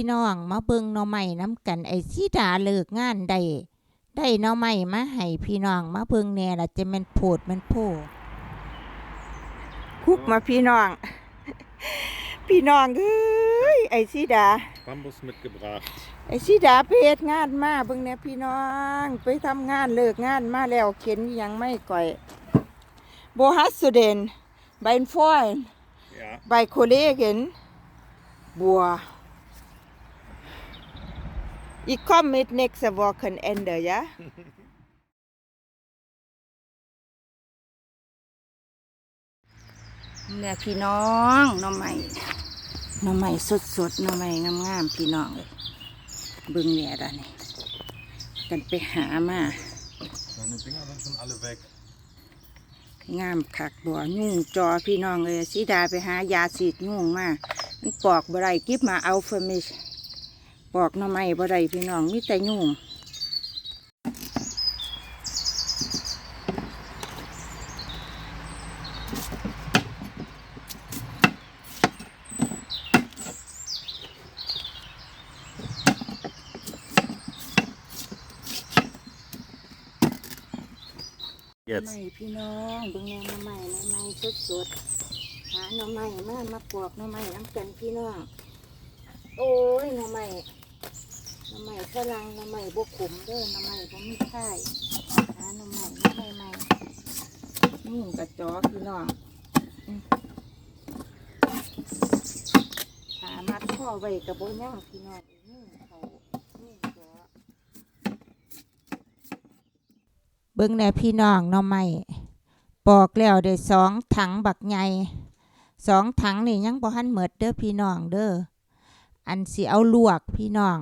พี่น้องมาเบิ่งหน่อไม้น้ำกันไอ้สีดาเลิกงานได้ได้หน่อไม้มาให้พี่น้องมาเบิ่งแหน่ล่ะจะแม่นโพดแม่นโพคุกมาพี่น้อง พี่น้องเอ้ยไอ้สีดา Bambus mitgebracht. ไอ้สีดาไปเฮ็ดงานมาเบิ่งแหน่พี่น้อง ไปทำงานเลิกงานมาแล้วเข็นยังไม่ก่อยโบฮัสสุเดนไบนฟอย Ja. bei Kollegen. Boah. Ich komme mit nächste Wochenende, ja? เนี่ยพี่น้องหน้องใหม่หน้องใหม่สดสดๆหน้องใหม่งามๆพี่น้องเลยเบิ่งเนี่ยละนี่กันไปหามา Meine Dinger sind schon alle weg. งามคักบัวยุ่งจอพี่น้องเลยสีดาไปหายาสีดยุ่งมามันปอกบ่ได้กิบมาเอาเฟอร์มิช ปอกหน่อไม้บ่ได้พี่น้องมีแต่ยุ่งใหม่ Jetzt. พี่น้องเบิ่งแนวหน่อไม้หน่อไม้สดสดๆหาหน่อไม้มามาปอกหน่อไม้น้ำกันพี่น้อง โอ้ยหน่อไม้หน่อไม้ ฝรั่งหน่อไม้บกขมเด้อหน่อไม้บ่มีค่ายหาหน่อไม้หน่ไม้ใหม่นี่กระจอกพี่น้องอืมหามัดข้อไว้กับโบย่างพี่น้องนี่เขานี่จอเบิ่งแน่พี่น้องหน่อไม้ปอกแล้วได้สองถังบักใหญ่สองถังนี่ยังบ่ทันเหมดเด้อพี่น้องเด้ออันสิเอาลวกพี่น้อง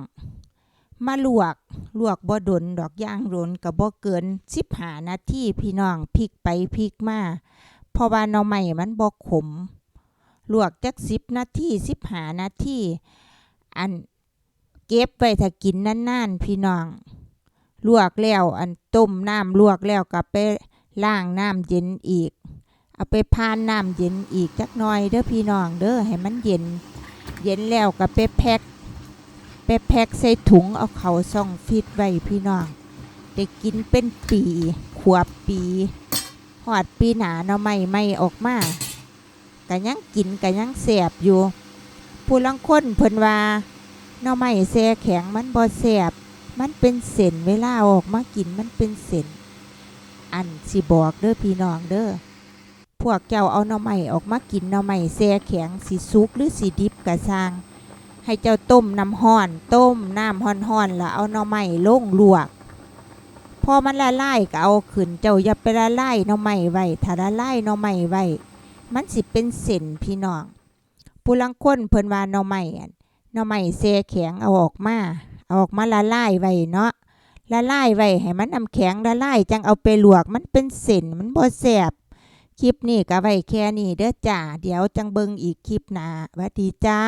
มาลวก ลวกบ่ดนดอกย่างรนก็บ่เกิน15นาทีพี่น้องพลิกไปพลิกมาเพราะว่าหน่อไม้มันบ่ขม ลวกจัก10นาที15นาทีอันเก็บไว้ถ้ากินนานๆพี่น้อง ลวกแล้วอันต้มน้ำลวกแล้วก็ไปล้างน้ำเย็นอีก เอาไปพานน้ำเย็นอีกจักหน่อยเด้อพี่น้องเด้อให้มันเย็น เย็นแล้วก็ไปแพ็ค ไปแพ็คใส่ถุงเอาเขาซ่องฟิตไว้พี่น้องได้กินเป็นปีขวบปีหอดปีหนาเนาะไม่ไม่ออกมาก็ยังกินก็ยังแสบอยู่ ผู้ลังคนเพิ่นว่าเนาะไม่แซ่แข็งมันบ่แสบมันเป็นเส้นเวลาออกมากินมันเป็นเส้นอันสิบอกเด้อพี่น้องเด้อพวกเจ้าเอาหน่อไม้ออกมากินหน่อไม้แช่แข็งสีสุกหรือสีดิบกะซาง ให้เจ้าต้มน้ำห้อน ต้มน้ำห้อนๆแล้วเอาหน่อไม้ลงลวก พอมันละลายก็เอาขึ้นเจ้าอย่าไปละลายหน่อไม้ไว้ถ้าละลายหน่อไม้ไว้มันสิเป็นเส้นพี่น้องผู้ลังคนเพิ่นว่าหน่อไม้อะนหน่อไม้แช่แข็งเอาออกมาเอาออกมาละลายไว้เนาะละลายไว้ให้มันน้ำแข็งละลายจังเอาไปลวกมันเป็นเส้นมันบ่แซ่บคลิปนี้ก็ไว้แค่นี้เด้อจ้า เดี๋ยวจังเบิ่งอีกคลิปหน้าหวัดดีจ้า